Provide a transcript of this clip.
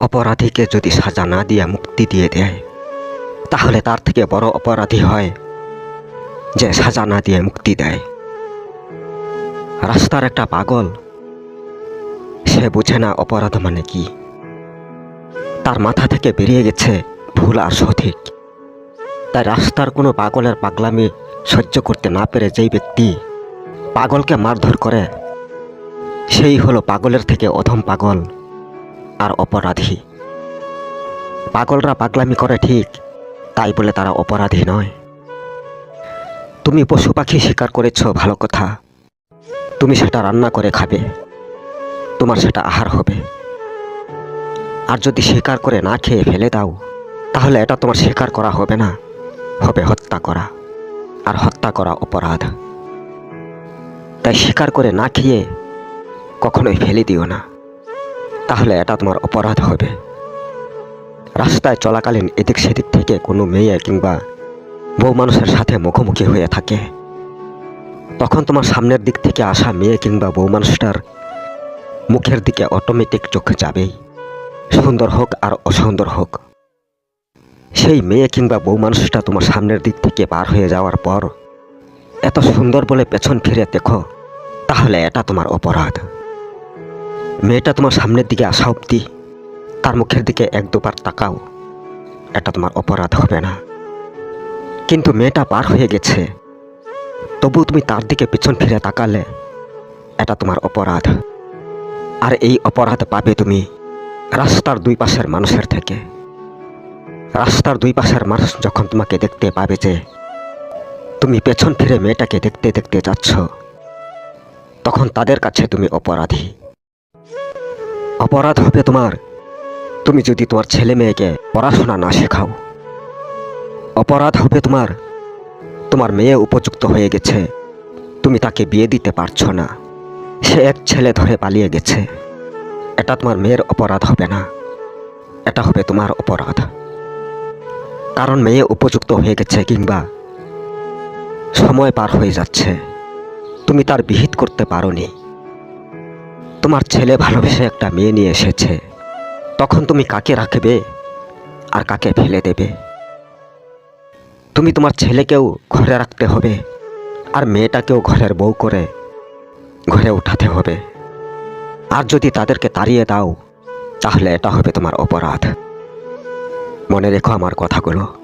অপরাধীকে যদি সাজা না দিয়ে মুক্তি দিয়ে দেয়, তাহলে তার থেকে বড় অপরাধী হয় যে সাজা না দিয়ে মুক্তি দেয়। রাস্তার একটা পাগল, সে বুঝে না অপরাধ মানে কি। তার মাথা থেকে বেরিয়ে গেছে ভুল আর সঠিক। তাই রাস্তার কোনো পাগলের পাগলামি সহ্য করতে না পেরে যেই ব্যক্তি পাগলকে মারধর করে, সেই হলো পাগলের থেকে অধম পাগল। আর অপরাধী। পাগলরা পাগলামি করে ঠিক, তাই বলে তারা অপরাধী নয়। তুমি পশু পাখি শিকার করেছ, ভালো কথা। তুমি সেটা রান্না করে খাবে। তোমার সেটা আহার হবে। আর যদি শিকার করে না খেয়ে ফেলে দাও, তাহলে এটা তোমার শিকার করা হবে না। হবে হত্যা করা। আর হত্যা করা অপরাধ। তাই শিকার করে না খেয়ে কখনোই ফেলে দিও না। তাহলে এটা তোমার অপরাধ হবে। রাস্তায় চলাকালীন এদিক সেদিক থেকে কোনো মেয়ে কিংবা বউ মানুষের সাথে মুখোমুখি হয়ে থাকে। তখন তোমার সামনের দিক থেকে আসা মেয়ে কিংবা বউ মানুষটার মুখের দিকে অটোমেটিক চোখ যাবেই সুন্দর হোক আর অসুন্দর হোক। সেই মেয়ে কিংবা বউ মানুষটা তোমার সামনের দিক থেকে পার হয়ে যাওয়ার পর, এত সুন্দর বলে পেছন ফিরে দেখো, তাহলে এটা তোমার অপরাধ। মেয়েটা তোমার সামনের দিকে আসা অব্দি তার মুখের দিকে এক দুবার তাকাও। এটা তোমার অপরাধ হবে না। কিন্তু মেয়েটা পার হয়ে গেছে। তবু তুমি তার দিকে পেছন ফিরে তাকালে এটা তোমার অপরাধ। আর এই অপরাধ পাবে তুমি রাস্তার দুই পাশের মানুষের থেকে। রাস্তার দুই পাশের মানুষ যখন তোমাকে দেখতে পাবে যে তুমি পেছন ফিরে মেয়েটাকে দেখতে দেখতে যাচ্ছ, তখন তাদের কাছে তুমি অপরাধী। অপরাধ হবে তোমার। তুমি যদি তোমার ছেলে মেয়েকে পড়াশোনা না শেখাও, অপরাধ হবে তোমার। তোমার মেয়ে উপযুক্ত হয়ে গেছে, তুমি তাকে বিয়ে দিতে পারছ না। সে এক ছেলে ধরে পালিয়ে গেছে। এটা তোমার মেয়ের অপরাধ হবে না। এটা হবে তোমার অপরাধ। কারণ মেয়ে উপযুক্ত হয়ে গেছে কিংবা সময় পার হয়ে যাচ্ছে। তুমি তার বিহিত করতে পারোনি। তোমার ছেলে ভালোবেসে একটা মেয়ে নিয়ে এসেছে। তখন তুমি কাকে রাখবে আর কাকে ফেলে দেবে? তুমি তোমার ছেলেকেও ঘরে রাখতে হবে আর মেয়েটাকেও ঘরের বউ করে ঘরে উঠাতে হবে। আর যদি তাদেরকে তাড়িয়ে দাও, তাহলে এটা হবে তোমার অপরাধ। মনে রেখো আমার কথাগুলো।